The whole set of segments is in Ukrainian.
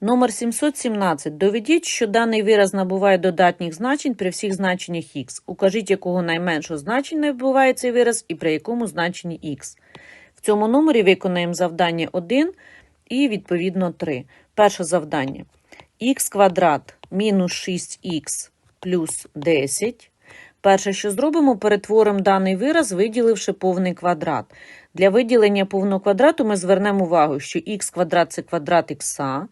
Номер 717. Доведіть, що даний вираз набуває додатніх значень при всіх значеннях х. Укажіть, якого найменшого значення набуває цей вираз і при якому значенні х. В цьому номері виконаємо завдання 1 і, відповідно, 3. Перше завдання. х квадрат мінус 6х плюс 10. Перше, що зробимо, перетворимо даний вираз, виділивши повний квадрат. Для виділення повного квадрату ми звернемо увагу, що х квадрат – це квадрат х,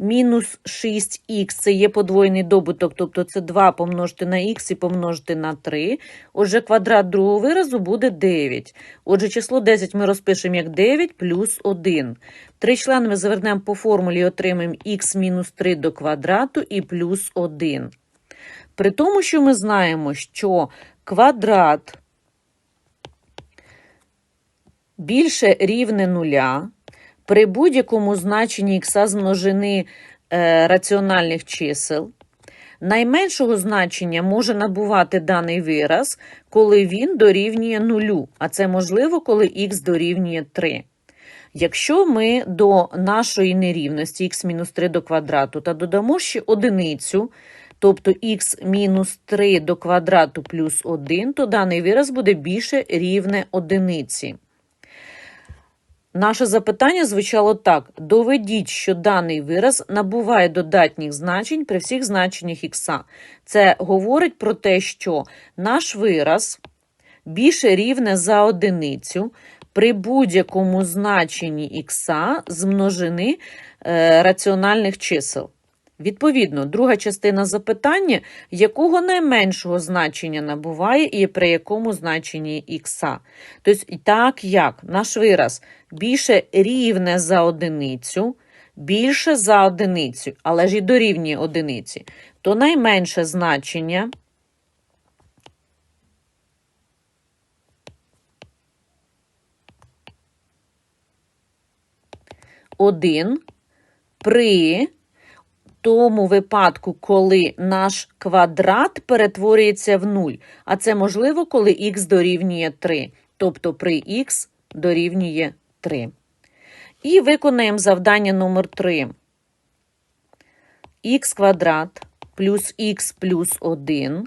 мінус 6х – це є подвоєний добуток, тобто це 2 помножити на х і помножити на 3. Отже, квадрат другого виразу буде 9. Отже, число 10 ми розпишемо як 9 плюс 1. Три члени ми завернемо по формулі і отримаємо х мінус 3 до квадрату і плюс 1. При тому, що ми знаємо, що квадрат більше рівне нуля при будь-якому значенні х з множини е, раціональних чисел, найменшого значення може набувати даний вираз, коли він дорівнює нулю, а це можливо, коли х дорівнює 3. Якщо ми до нашої нерівності х-3 до квадрату та додамо ще одиницю, тобто х мінус 3 до квадрату плюс 1, то даний вираз буде більше рівне одиниці. Наше запитання звучало так: доведіть, що даний вираз набуває додатніх значень при всіх значеннях х. Це говорить про те, що наш вираз більше рівне за одиницю при будь-якому значенні х з множини е, раціональних чисел. Відповідно, друга частина запитання, якого найменшого значення набуває і при якому значенні х. Тобто, так як наш вираз більше рівне за одиницю, більше за одиницю, але ж і дорівнює одиниці, то найменше значення один при тому випадку, коли наш квадрат перетворюється в 0, а це можливо, коли х дорівнює 3, тобто при х дорівнює 3. І виконаємо завдання номер 3. х квадрат плюс х плюс 1,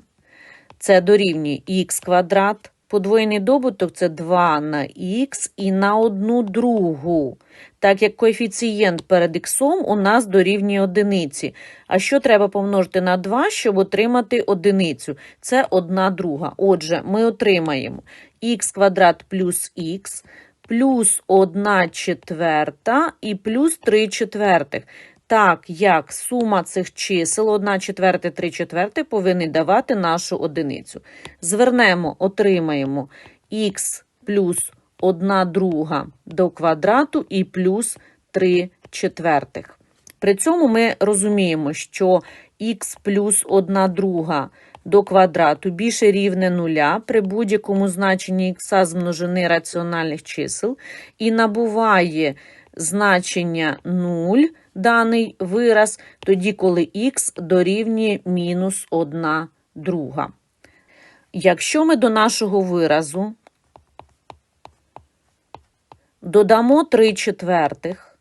це дорівнює х квадрат, подвоєний добуток – це 2 на х і на одну другу так як коефіцієнт перед х у нас дорівнює одиниці. А що треба помножити на 2, щоб отримати одиницю? Це 1 друга. Отже, ми отримаємо х квадрат плюс х, плюс 1 четверта і плюс 3 четвертих. Так як сума цих чисел 1 четверта, 3 четверти повинні давати нашу одиницю. Звернемо, отримаємо х плюс 1 друга до квадрату і плюс 3 четвертих. При цьому ми розуміємо, що х плюс 1 друга до квадрату більше рівне нуля при будь-якому значенні х з множини раціональних чисел і набуває значення 0 даний вираз, тоді, коли х дорівнює мінус 1 друга. Якщо ми до нашого виразу додамо 3 четвертих,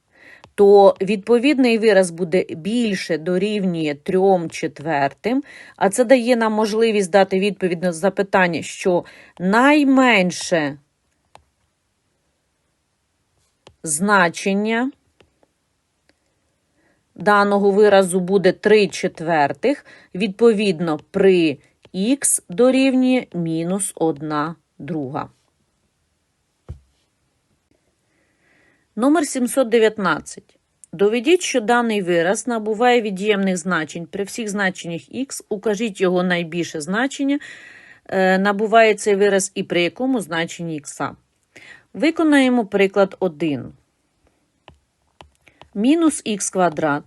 то відповідний вираз буде більше дорівнює 3 четвертим, а це дає нам можливість дати відповідь на запитання, що найменше значення даного виразу буде 3 четвертих, відповідно, при х дорівнює мінус 1 друга. Номер 719. Доведіть, що даний вираз набуває від'ємних значень при всіх значеннях х, укажіть його найбільше значення, е, набуває цей вираз і при якому значенні х. Виконаємо приклад 1. Мінус х квадрат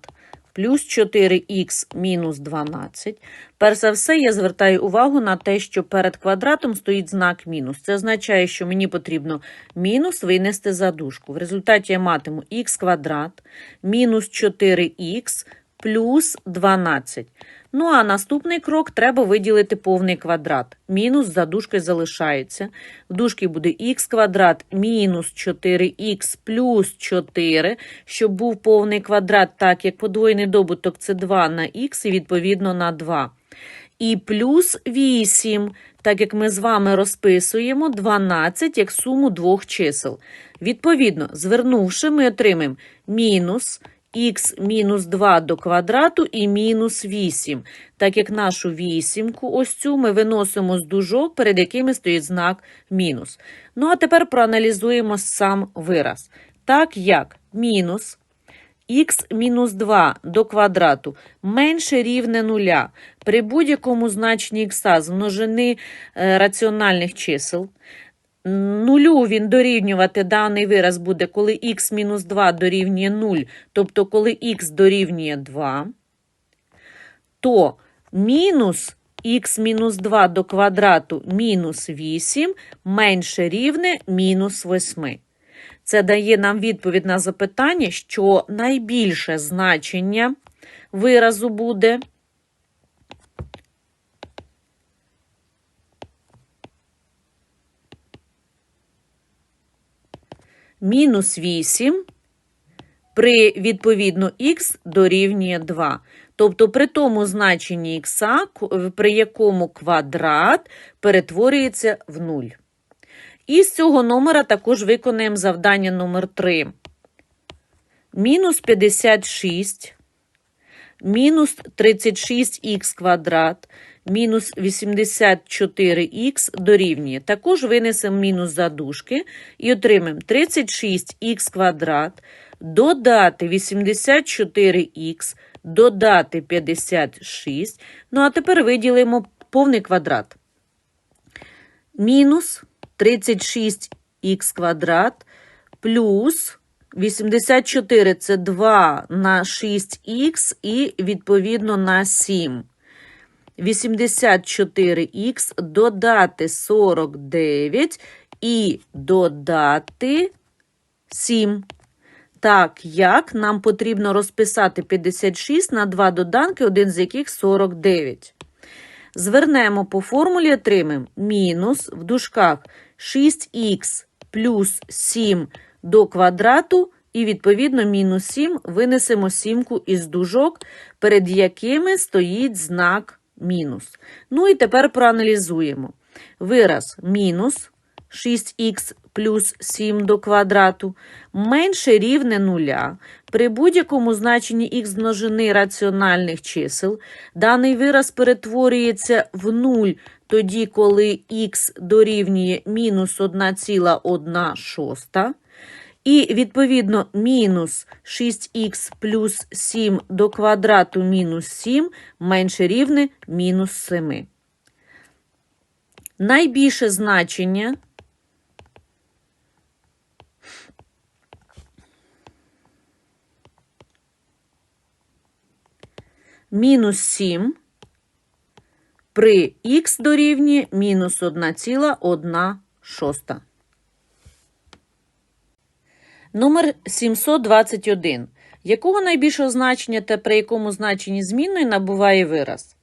плюс 4х мінус 12. Перш за все, я звертаю увагу на те, що перед квадратом стоїть знак мінус. Це означає, що мені потрібно мінус винести за дужку. В результаті я матиму х квадрат мінус 4х плюс 12. Ну а наступний крок треба виділити повний квадрат. Мінус за дужкою залишається. В дужці буде х квадрат мінус 4х плюс 4, щоб був повний квадрат, так як подвоєний добуток це 2 на х і відповідно на 2. І плюс 8, так як ми з вами розписуємо 12 як суму двох чисел. Відповідно, звернувши, ми отримаємо мінус х мінус 2 до квадрату і мінус 8, так як нашу вісімку, ось цю ми виносимо з дужок, перед якими стоїть знак мінус. Ну а тепер проаналізуємо сам вираз. Так як мінус х мінус 2 до квадрату менше рівне нуля при будь-якому значенні х з множини е, раціональних чисел. Нулю він дорівнювати даний вираз буде, коли х мінус 2 дорівнює 0, тобто коли х дорівнює 2, то мінус х мінус 2 до квадрату мінус 8 менше рівне мінус 8. Це дає нам відповідь на запитання, що найбільше значення виразу буде мінус 8 при відповідно х дорівнює 2. Тобто при тому значенні х, при якому квадрат перетворюється в 0. І з цього номера також виконаємо завдання номер 3. Мінус 56, мінус 36х квадрат, мінус 84х дорівнює. Також винесемо мінус за дужки і отримаємо 36х квадрат, додати 84х, додати 56. Ну, а тепер виділимо повний квадрат. Мінус 36х квадрат плюс 84 це 2 на 6х і відповідно на 7. 84х додати 49 і додати 7. Так, як нам потрібно розписати 56 на два доданки, один з яких 49. Звернемо по формулі, отримаємо мінус в дужках 6х плюс 7 до квадрату, і, відповідно, мінус 7 винесемо сімку із дужок, перед якими стоїть знак мінус. Ну і тепер проаналізуємо. Вираз мінус 6х плюс 7 до квадрату менше рівне нуля. При будь-якому значенні х множини раціональних чисел даний вираз перетворюється в 0 тоді, коли х дорівнює мінус 1,1 шоста. І, відповідно, мінус 6х плюс 7 до квадрату мінус 7 менше рівне мінус 7. Найбільше значення мінус 7 при х дорівнює мінус 1,1 шоста. Номер 721. Якого найбільшого значення та при якому значенні змінної набуває вираз?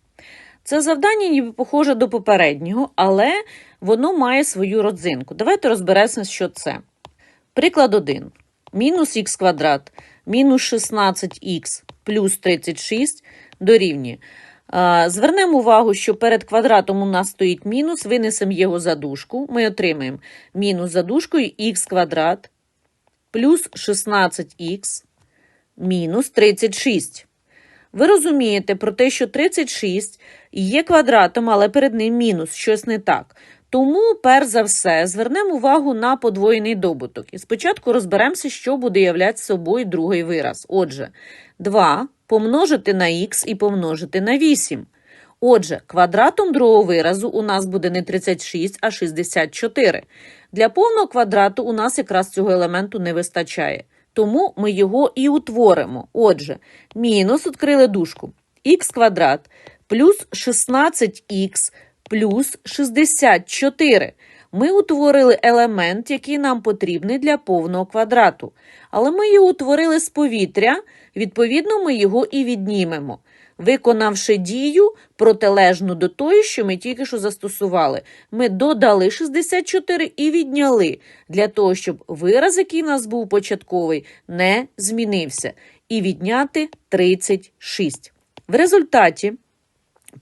Це завдання ніби похоже до попереднього, але воно має свою родзинку. Давайте розберемося, що це. Приклад 1. Мінус х квадрат, мінус 16х плюс 36 дорівнює. Звернемо увагу, що перед квадратом у нас стоїть мінус, винесемо його за дужку. Ми отримаємо мінус за дужкою х квадрат плюс 16х мінус 36. Ви розумієте про те, що 36 є квадратом, але перед ним мінус, щось не так. Тому, перш за все, звернемо увагу на подвоєний добуток. І спочатку розберемося, що буде являти собою другий вираз. Отже, 2 помножити на х і помножити на 8. Отже, квадратом другого виразу у нас буде не 36, а 64. Для повного квадрату у нас якраз цього елементу не вистачає. Тому ми його і утворимо. Отже, мінус відкрили дужку. х квадрат плюс 16х плюс 64. Ми утворили елемент, який нам потрібний для повного квадрату. Але ми його утворили з повітря, відповідно, ми його і віднімемо, виконавши дію протилежну до тої, що ми тільки що застосували. Ми додали 64 і відняли, для того, щоб вираз, який в нас був початковий, не змінився. І відняти 36. В результаті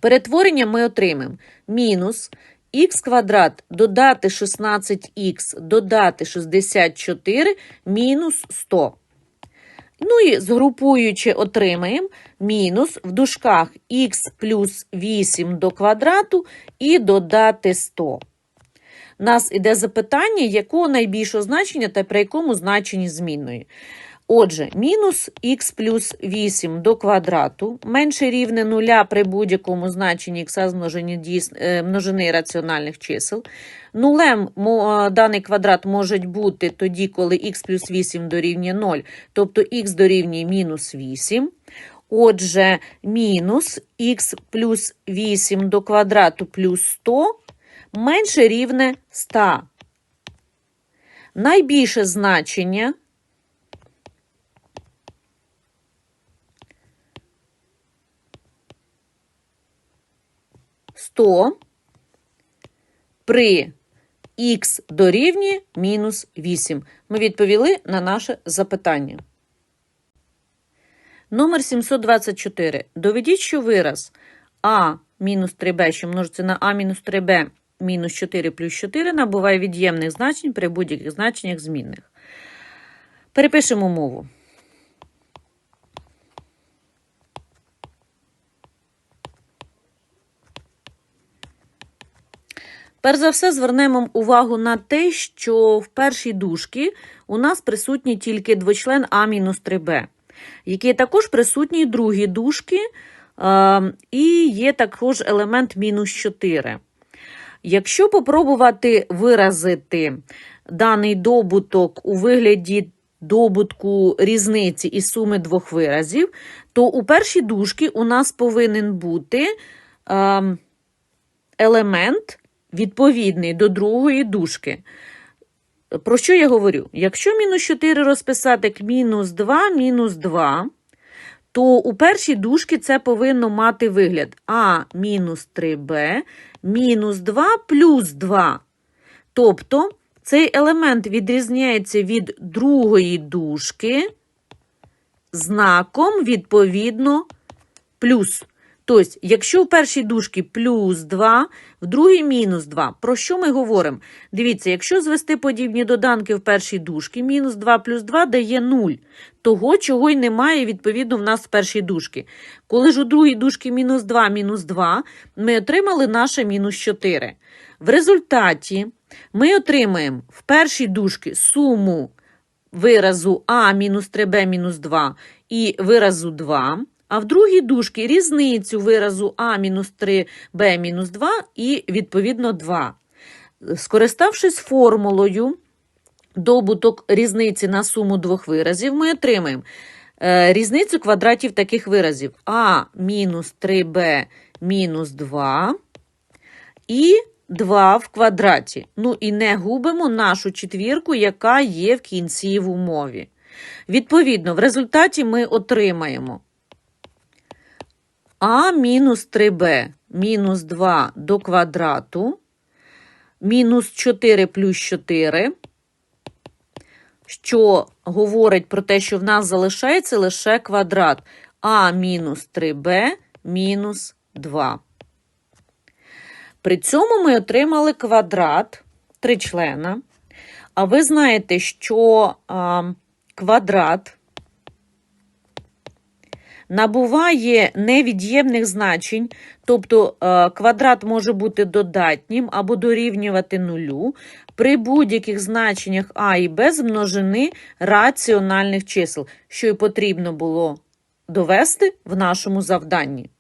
перетворення ми отримаємо мінус х квадрат додати 16х додати 64 мінус 100. Ну і згрупуючи отримаємо мінус в дужках х плюс 8 до квадрату і додати 100. У нас іде запитання, якого найбільшого значення та при якому значенні змінної. Отже, мінус х плюс 8 до квадрату менше рівне нуля при будь-якому значенні х дійс- е, множини раціональних чисел. Нулем е, даний квадрат може бути тоді, коли х плюс 8 дорівнює 0, тобто х дорівнює мінус 8. Отже, мінус х плюс 8 до квадрату плюс 100 менше рівне 100. Найбільше значення 100 при х дорівнює мінус 8. Ми відповіли на наше запитання. Номер 724. Доведіть, що вираз а мінус 3b, що множиться на а мінус 3b мінус 4 плюс 4 набуває від'ємних значень при будь-яких значеннях змінних. Перепишемо мову. Перш за все, звернемо увагу на те, що в першій дужці у нас присутній тільки двочлен А-3Б, який також присутній в другій дужці, е, і є також елемент мінус 4. Якщо попробувати виразити даний добуток у вигляді добутку різниці і суми двох виразів, то у першій дужці у нас повинен бути е, елемент відповідний до другої дужки. Про що я говорю? Якщо мінус 4 розписати як мінус 2, мінус 2, то у першій дужці це повинно мати вигляд А мінус 3Б мінус 2 плюс 2. Тобто цей елемент відрізняється від другої дужки знаком відповідно плюс. Тобто, якщо в першій дужці плюс 2, в другій мінус 2. Про що ми говоримо? Дивіться, якщо звести подібні доданки в першій дужці, мінус 2 плюс 2 дає 0. Того, чого й немає, відповідно, в нас в першій дужці. Коли ж у другій дужці мінус 2, мінус 2, ми отримали наше мінус 4. В результаті ми отримаємо в першій дужці суму виразу А мінус 3Б мінус 2 і виразу 2. А в другій дужці різницю виразу А мінус 3Б мінус 2 і, відповідно, 2. Скориставшись формулою добуток різниці на суму двох виразів, ми отримаємо е, різницю квадратів таких виразів А-3Б мінус 2 і 2 в квадраті. Ну і не губимо нашу четвірку, яка є в кінці в умові. Відповідно, в результаті ми отримаємо а мінус 3b мінус 2 до квадрату, мінус 4 плюс 4, що говорить про те, що в нас залишається лише квадрат а мінус 3b мінус 2. При цьому ми отримали квадрат тричлена. А ви знаєте, що а, квадрат набуває невід'ємних значень, тобто е, квадрат може бути додатнім або дорівнювати нулю при будь-яких значеннях а і б з множини раціональних чисел, що й потрібно було довести в нашому завданні.